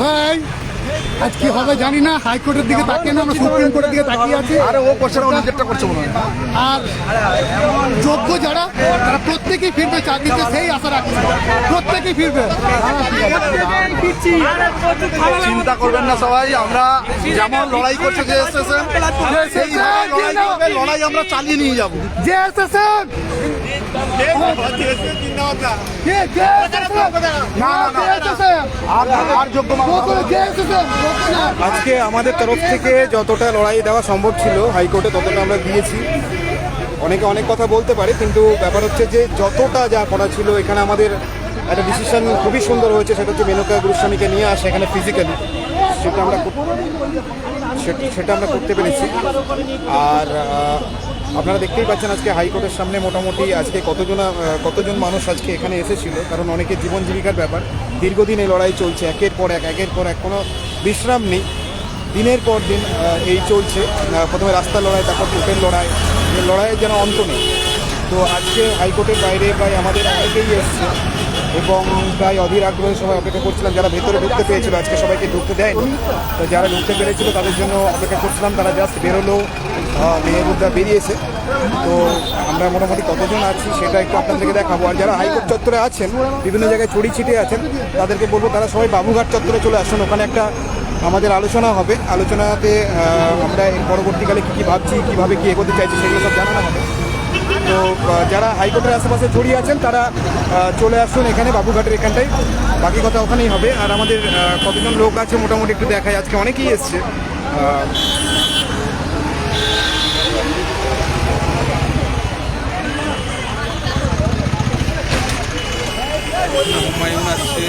ভাই আজ কি হবে জানি না হাইকোর্টের দিকে তাকিয়ে না আমরা সুপ্রিম কোর্টের দিকে তাকিয়ে আছি। আরে ও করছে না অন্য যেটা করছে মনে হয়। আর যোগ্য যারা তারা প্রত্যেকেই ফিরবে চাকরিতে সেই আশা রাখছে। প্রত্যেকেই ফিরবে। চিন্তা করবেন না সবাই আমরা যেমন লড়াই করছে যে এসেছেন সেই লড়াই আমরা চালিয়ে নিয়ে যাব। যে এসেছেন আজকে আমাদের তরফ থেকে যতটা লড়াই দেওয়া সম্ভব ছিল, হাইকোর্টে ততটা আমরা দিয়েছি। অনেকে অনেক কথা বলতে পারে, কিন্তু ব্যাপার হচ্ছে যে যতটা যা করা ছিল, এখানে আমাদের একটা ডিসিশন খুবই সুন্দর হয়েছে, সেটা হচ্ছে মেনকা গুরুস্বামীকে নিয়ে আসে এখানে ফিজিক্যালি সেটা আমরা সেটা আমরা করতে পেরেছি। আর আপনারা দেখতেই পাচ্ছেন আজকে হাইকোর্টের সামনে মোটামুটি আজকে কতজন কতজন মানুষ আজকে এখানে এসেছিল, কারণ অনেকের জীবন জীবিকার ব্যাপার। দীর্ঘদিন এই লড়াই চলছে, একের পর এক, একের পর এক, কোনো বিশ্রাম নেই। দিনের পর দিন এই চলছে। প্রথমে রাস্তার লড়াই, তারপর কোর্টের লড়াই। লড়াইয়ের যেন অন্ত নেই। তো আজকে হাইকোর্টের বাইরে প্রায় আমাদের অনেকেই এসছে। এবং প্রায় অধীর আগ্রহে সবাই অপেক্ষা করছিলাম, যারা ভেতরে ঢুকতে পেরেছিল, আজকে সবাইকে ঢুকতে দেয়নি। তো যারা ঢুকতে পেরেছিল, তাদের জন্য অপেক্ষা করছিলাম, তারা জাস্ট বেরোলো মেহবুবরা বেরিয়েছে। তো আমরা মোটামুটি কতজন আছি সেটা একটু আপনাদেরকে দেখাবো। আর যারা হাইকোর্ট চত্বরে আছেন, বিভিন্ন জায়গায় ছড়িয়ে ছিটিয়ে আছেন, তাদেরকে বলব তারা সবাই বাবুঘাট চত্বরে চলে আসুন। ওখানে একটা আমাদের আলোচনা হবে। আলোচনাতে আমরা পরবর্তীকালে কী কী ভাবছি, কীভাবে কী এগোতে চাইছি, সেগুলো সব জানানো হবে। তো যারা হাইকোর্টের আশেপাশে ছড়িয়ে আছেন, তারা চলে আসুন এখানে বাবুঘাটের এখানটাই বাকি কথা ওখানেই হবে। আর আমাদের কতজন লোক আছে মোটামুটি একটু দেখায় আজকে অনেকেই এসছে। আসছে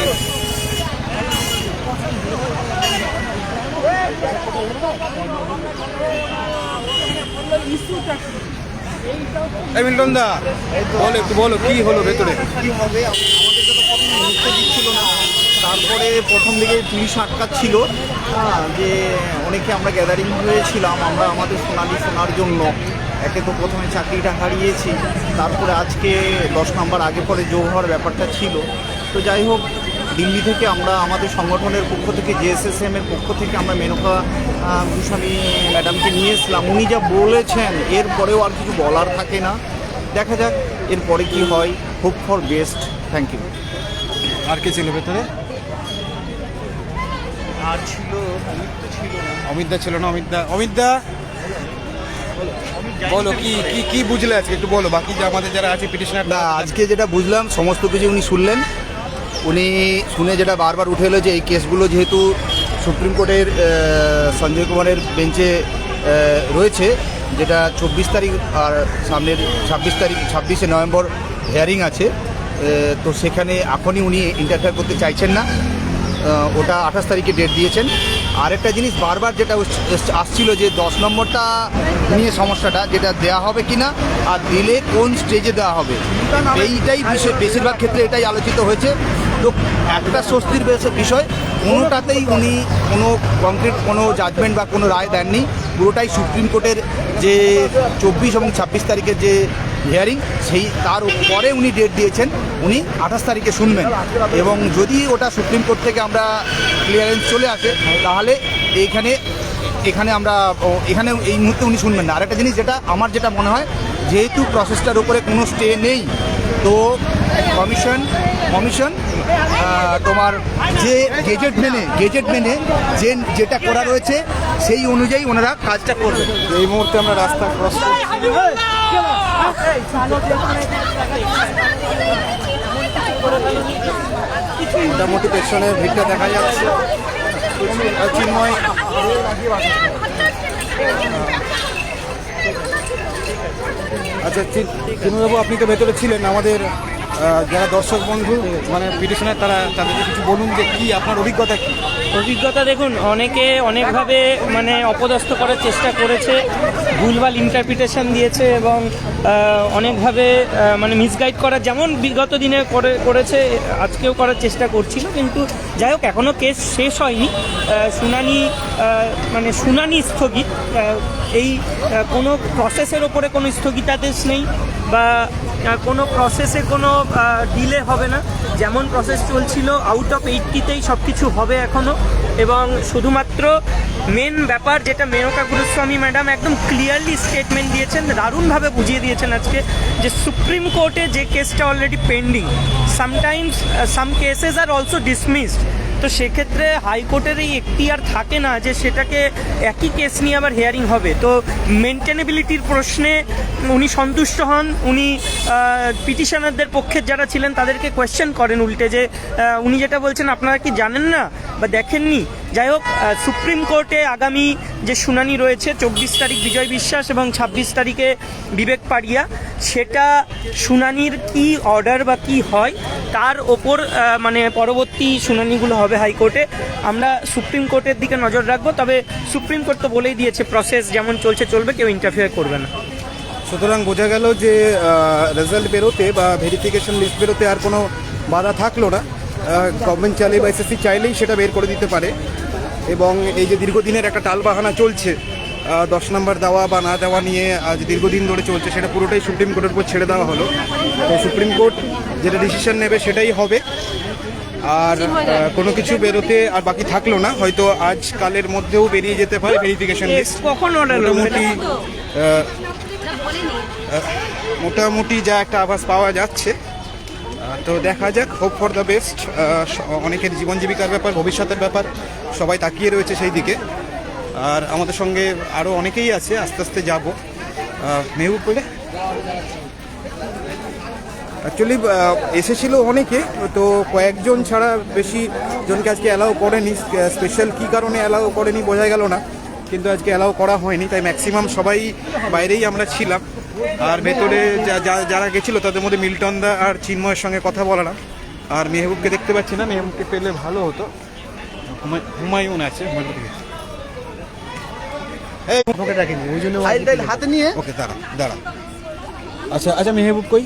মিল্টন দা বলো একটু বলো কি হলো ভেতরে? তো না। তারপরে প্রথম দিকে পুলিশ আটকাচ্ছিল হ্যাঁ, যে অনেকে আমরা গ্যাদারিং হয়েছিলাম আমরা আমাদের সোনালি শোনার জন্য। একে তো প্রথমে চাকরিটা হারিয়েছি। তারপরে আজকে দশ নম্বর আগে পরে যোগ হওয়ার ব্যাপারটা ছিল। তো যাই হোক দিল্লি থেকে আমরা আমাদের সংগঠনের পক্ষ থেকে জেএসএসএম এর পক্ষ থেকে আমরা মেনকা গোস্বামী ম্যাডামকে নিয়ে এসলাম উনি যা বলেছেন এরপরেও আর কিছু বলার থাকে না। দেখা যাক এরপরে কি হয়। Hope for best thank you আর কে ছিল ভেতরে? আর ছিল অমিত ছিল না। অমিত দা ছিল না অমিত দা অমিত দা? বলো কি কি কি বুঝলে আজকে? একটু বলো বাকি যে আমাদের যারা আছে পিটিশনার না আজকে যেটা বুঝলাম সমস্ত কিছু উনি শুনলেন। উনি শুনে যেটা বারবার উঠে এলো যে এই কেসগুলো যেহেতু সুপ্রিম কোর্টের সঞ্জয় কুমারের বেঞ্চে রয়েছে যেটা চব্বিশ তারিখ আর সামনের ছাব্বিশ তারিখ ছাব্বিশে নভেম্বর হেয়ারিং আছে তো সেখানে এখনই উনি ইন্টারফেয়ার করতে চাইছেন না। ওটা আঠাশ তারিখে ডেট দিয়েছেন। আরেকটা জিনিস বারবার যেটা আসছিল যে দশ নম্বরটা নিয়ে সমস্যাটা যেটা দেওয়া হবে কিনা আর দিলে কোন স্টেজে দেওয়া হবে এইটাই বিষয় বেশিরভাগ ক্ষেত্রে এটাই আলোচিত হয়েছে। একটা স্বস্তির বিষয়, কোনোটাতেই উনি কোনো কংক্রিট কোনো জাজমেন্ট বা কোনো রায় দেননি। পুরোটাই সুপ্রিম কোর্টের যে চব্বিশ এবং ছাব্বিশ তারিখের যে হিয়ারিং সেই তার পরে উনি ডেট দিয়েছেন, উনি আঠাশ তারিখে শুনবেন। এবং যদি ওটা সুপ্রিম কোর্ট থেকে আমরা ক্লিয়ারেন্স চলে আসে, তাহলে এইখানে, এখানে আমরা এখানে এই মুহূর্তে উনি শুনবেন না। আরেকটা জিনিস যেটা আমার যেটা মনে হয়, যেহেতু প্রসেসটার উপরে কোনো স্টে নেই তো কমিশন কমিশন তোমার যে গেজেট মেনে গেজেট মেনে যে, যেটা করা রয়েছে, সেই অনুযায়ী ওনারা কাজটা করবে। এই মুহূর্তে আমরা রাস্তা ক্রস মোটামুটি পেছনের ভিড়টা দেখা যাচ্ছে। চিন্ময় আচ্ছা চিনুবাবু আপনি তো ভেতরে ছিলেন। আমাদের যারা দর্শক বন্ধু মানে পিটিশনার, তারা তাদেরকে কিছু বলুন যে কি আপনার অভিজ্ঞতা কি? অভিজ্ঞতা দেখুন, অনেকে অনেকভাবে মানে অপদস্থ করার চেষ্টা করেছে, ভুলভাল ইন্টারপ্রিটেশন দিয়েছে এবং অনেকভাবে মানে মিসগাইড করার যেমন বিগত দিনে করে, করেছে, আজকেও করার চেষ্টা করছিল, কিন্তু যাই হোক এখনও কেস শেষ হয়নি। শুনানি মানে শুনানি স্থগিত। এই কোনো প্রসেসের ওপরে কোনো স্থগিতাদেশ নেই বা কোনো প্রসেসে কোনো ডিলে হবে না। যেমন প্রসেস চলছিল আউট অফ এইটটিতেই সব কিছু হবে এখনও এবং শুধুমাত্র মেন ব্যাপার যেটা মেনকা গুরুস্বামী ম্যাডাম একদম ক্লিয়ারলি স্টেটমেন্ট দিয়েছেন, দারুণভাবে বুঝিয়ে দিয়েছেন আজকে, যে সুপ্রিম কোর্টে যে কেসটা already pending sometimes some cases are also dismissed তো সেক্ষেত্রে হাইকোর্টের এই আর থাকে না যে সেটাকে একই কেস নিয়ে আবার হেয়ারিং হবে। তো মেনটেনেবিলিটির প্রশ্নে উনি সন্তুষ্ট হন, উনি পিটিশনারদের পক্ষের যারা ছিলেন তাদেরকে কোয়েশ্চেন করেন উল্টে যে উনি যেটা বলছেন, আপনারা কি জানেন না বা দেখেননি? যাই হোক সুপ্রিম কোর্টে আগামী যে শুনানি রয়েছে, চব্বিশ তারিখ বিজয় বিশ্বাস এবং ছাব্বিশ তারিখে বিবেক পাড়িয়া, সেটা শুনানির কি অর্ডার বা কি হয়, তার ওপর মানে পরবর্তী শুনানিগুলো হবে হাইকোর্টে। আমরা সুপ্রিম কোর্টের দিকে নজর রাখব, তবে সুপ্রিম কোর্ট তো বলেই দিয়েছে প্রসেস যেমন চলছে, চলবে, কেউ ইন্টারফেয়ার করবে না। সুতরাং বোঝা গেল যে রেজাল্ট বেরোতে বা ভেরিফিকেশন লিস্ট বেরোতে আর কোনো বাধা থাকল না। গভর্নমেন্ট চাইলে বা এসএসসি চাইলেই সেটা বের করে দিতে পারে। এবং এই যে দীর্ঘদিনের একটা টালবাহানা চলছে দশ নম্বর দেওয়া বা না দেওয়া নিয়ে আজ দীর্ঘদিন ধরে চলছে সেটা পুরোটাই সুপ্রিম কোর্টের উপর ছেড়ে দেওয়া হলো। তো সুপ্রিম কোর্ট যেটা ডিসিশন নেবে সেটাই হবে। আর কোনো কিছু বেরোতে আর বাকি থাকল না হয়তো আজ কালের মধ্যেও বেরিয়ে যেতে পারে ভেরিফিকেশন লিস্ট কখন মোটামুটি মোটামুটি যা একটা আভাস পাওয়া যাচ্ছে। তো দেখা যাক হোপ ফর দ্য বেস্ট অনেকের জীবন জীবিকার ব্যাপার, ভবিষ্যতের ব্যাপার, সবাই তাকিয়ে রয়েছে সেই দিকে। আর আমাদের সঙ্গে আরও অনেকেই আছে, আস্তে আস্তে যাব। মেহবুব বলে অ্যাকচুয়ালি এসেছিল অনেকে, তো কয়েকজন ছাড়া বেশি জনকে আজকে অ্যালাউ করেনি স্পেশাল কী কারণে অ্যালাউ করেনি বোঝা গেল না, কিন্তু আজকে অ্যালাউ করা হয়নি, তাই ম্যাক্সিমাম সবাই বাইরেই আমরা ছিলাম। আর ভেতরে যা- যা- যারা গেছিল তাদের মধ্যে মিল্টন দা আর চিন্ময়ের সঙ্গে কথা বলাম আর মেহবুবকে দেখতে পাচ্ছি না মেহবুবকে পেলে ভালো হতো। হুমায়ুন আছে হুমায়ুন এই হাতে নিয়ে। ওকে দাঁড়া দাঁড়া। আচ্ছা আচ্ছা মেহবুব কই?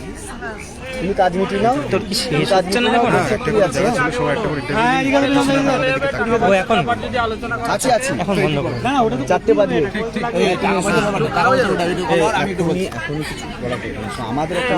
তুমি কাজ মিটিয়ে নাও। তোর কি শেষ হচ্ছে না এখন? হ্যাঁ? সবাই একটা করে ও এখন আছি আছি এখন বন্ধ করো। চারটে বাজে। এই, তুমি এসো। এই, এখনই- এখনই কিছু বলার আমাদের একটা